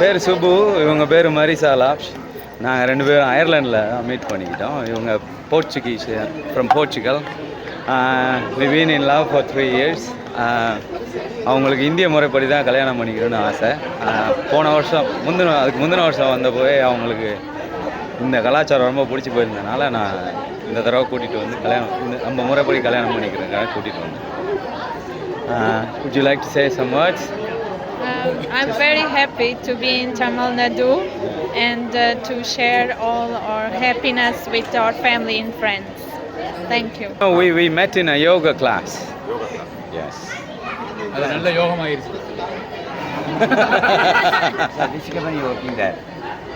பேர் சுபு இவங்க பேர் மரிசாலா. நாங்கள் ரெண்டு பேரும் அயர்லாண்டில் மீட் பண்ணிக்கிட்டோம். இவங்க Portuguese from Portugal we in love for three years அவங்களுக்கு இந்திய முறைப்படி தான் கல்யாணம் பண்ணிக்கணும்னு ஆசை. போன வருஷம் முந்தின அதுக்கு முந்தின வருஷம் வந்தப்போவே அவங்களுக்கு இந்த கலாச்சாரம் ரொம்ப பிடிச்சி போயிருந்தனால நான் இந்த தடவை கூட்டிகிட்டு வந்து கல்யாணம் இந்த நம்ம முறைப்படி கல்யாணம் பண்ணிக்கிறதுக்காக கூட்டிகிட்டு வந்தேன். would you like to say some words Um, I'm very happy to be in Tamil Nadu and uh, to share all our happiness with our family and friends. Thank you. No, we, we met in a yoga class. Yes. அது நல்ல யோகமாயிருச்சு Which company you working there?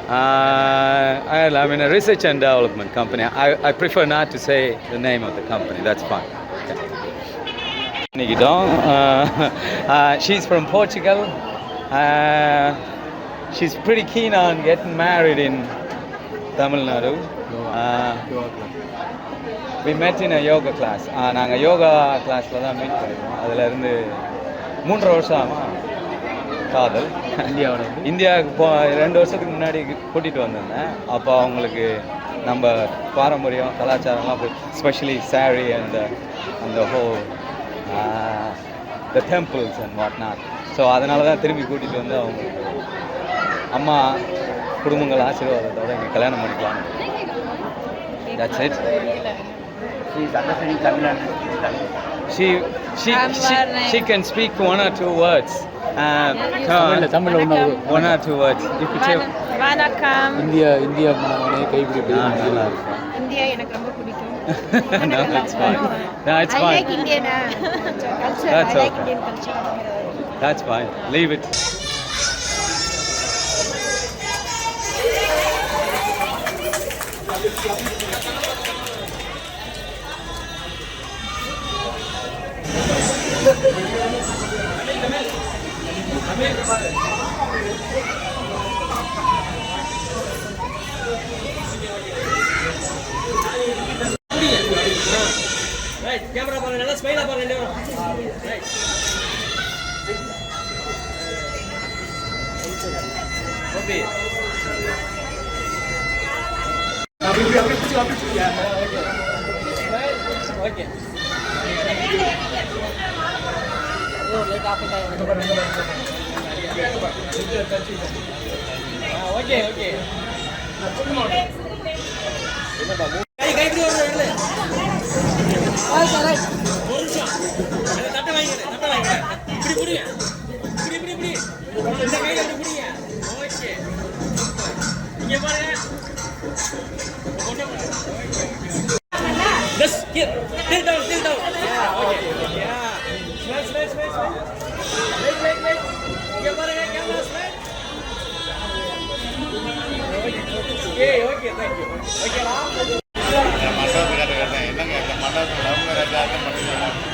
Uh, I- I'm in a research and development company. I, I prefer not to say the name of the company. That's fine. பண்ணிக்கிட்டோம் she's from Portugal she's pretty keen on getting married in Tamil Nadu met in a yoga class. நாங்கள் யோகா கிளாஸில் தான் meet பண்ணிருக்கோம் அதுலேருந்து மூன்றரை வருஷம் ஆமா காதல் இந்தியாவோட இந்தியாவுக்கு போ ரெண்டு வருஷத்துக்கு முன்னாடி கூட்டிகிட்டு வந்திருந்தேன். அப்போ அவங்களுக்கு நம்ம பாரம்பரியம் கலாச்சாரம்லாம் ஸ்பெஷலி saree and அந்த ஹோ the temples and what not so அதனால தான் திரும்பி கூட்டிகிட்டு வந்து அவங்களுக்கு அம்மா குடும்பங்கள் ஆசீர்வாதத்தோட இங்கே கல்யாணம் பண்ணிக்கலாம் that's it she she she, she can speak one or two words uh, தமிழ்ல தமிழ்ல ஒன்று one or two words you could say Vana- Vanakkam. India India மனவனே கைப்பிடி Ah, நல்லா இருக்கும் இந்தியா எனக்கு ரொம்ப பிடிக்கும் no, it's fine. No, it's I fine. like Indian uh, culture. That's I like okay. Indian culture. That's fine. Leave it. Right camera பாருங்க நல்லா ஸ்மைலா பாருங்க right okay அப்படி அப்படி அப்படி ஓகே ஓகே தேங்க்யூ ஓகேவா ಬೇಕಾದ ಜಾಗ ಮಾಡ್ತಿದ್ದಾರೆ